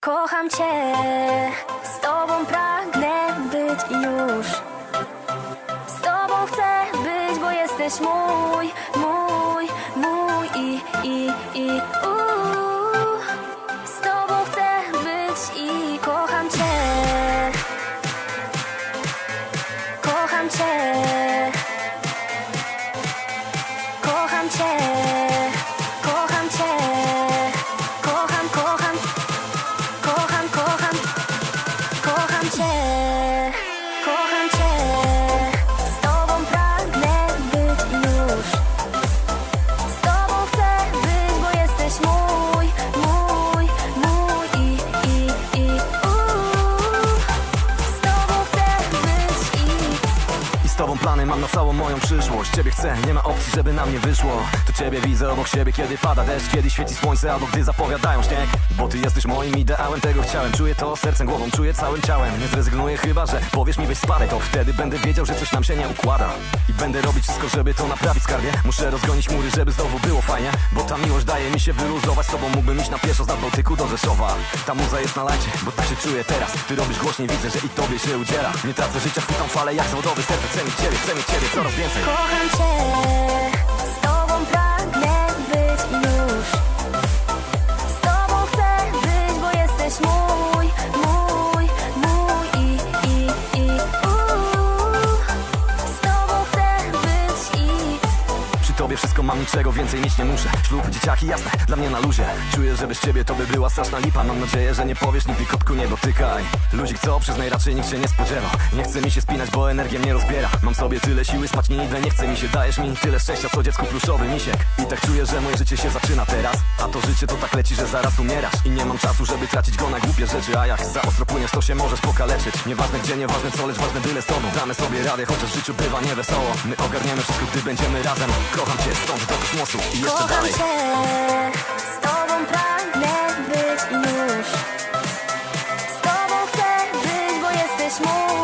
Kocham cię, z tobą pragnę być już. Z tobą chcę być, bo jesteś mój, mój, mój i, i, i uuu. Mam na całą moją przyszłość. Ciebie chcę, nie ma opcji, żeby na mnie wyszło. To ciebie widzę obok siebie, kiedy pada deszcz Kiedy świeci słońce, albo gdy zapowiadają śnieg. Bo ty jesteś moim ideałem, tego chciałem. Czuję to sercem, głową, czuję całym ciałem. Nie zrezygnuję chyba, że powiesz mi weź sparę To wtedy będę wiedział, że coś nam się nie układa. I będę robić wszystko, żeby to naprawić skarbie. Muszę rozgonić mury, żeby znowu było fajnie. Bo ta miłość daje mi się wyluzować Z tobą. Mógłbym iść na pieszo z Nadbałtyku do Rzeszowa. Ta muza jest na lajcie, bo tak się czuję teraz. Ty robisz głośniej, widzę, że i tobie się udziela. Nie tracę życia, chwytam falę jak złodowy serce. Chcę ciebie, 结局没你 tobie wszystko mam, niczego więcej mieć nie muszę. Ślub, dzieciaki, jasne, dla mnie na luzie. Czuję, że bez ciebie to by była straszna lipa. Mam nadzieję, że nie powiesz nigdy kotku nie dotykaj. Ludzik co, przyznaj raczej nikt się nie spodziewał Nie chce mi się spinać, bo energię mnie rozbiera. Mam sobie tyle siły, spać nie idę, nie chce mi się. Dajesz mi tyle szczęścia, co dziecku pluszowy misiek. I tak czuję, że moje życie się zaczyna teraz. A to życie to tak leci, że zaraz umierasz. I nie mam czasu, żeby tracić go na głupie rzeczy. A jak za ostro płyniesz, to się możesz pokaleczyć. Nieważne gdzie, nieważne co, lecz ważne byle z tobą. Damy sobie radę, chociaż w życiu bywa niewesoło. My ogarniemy wszystko, gdy będziemy razem Kocham cię stąd do kosmosu i jeszcze Kocham dalej. cię, z tobą pragnę być już. Z tobą być, bo jesteś mój.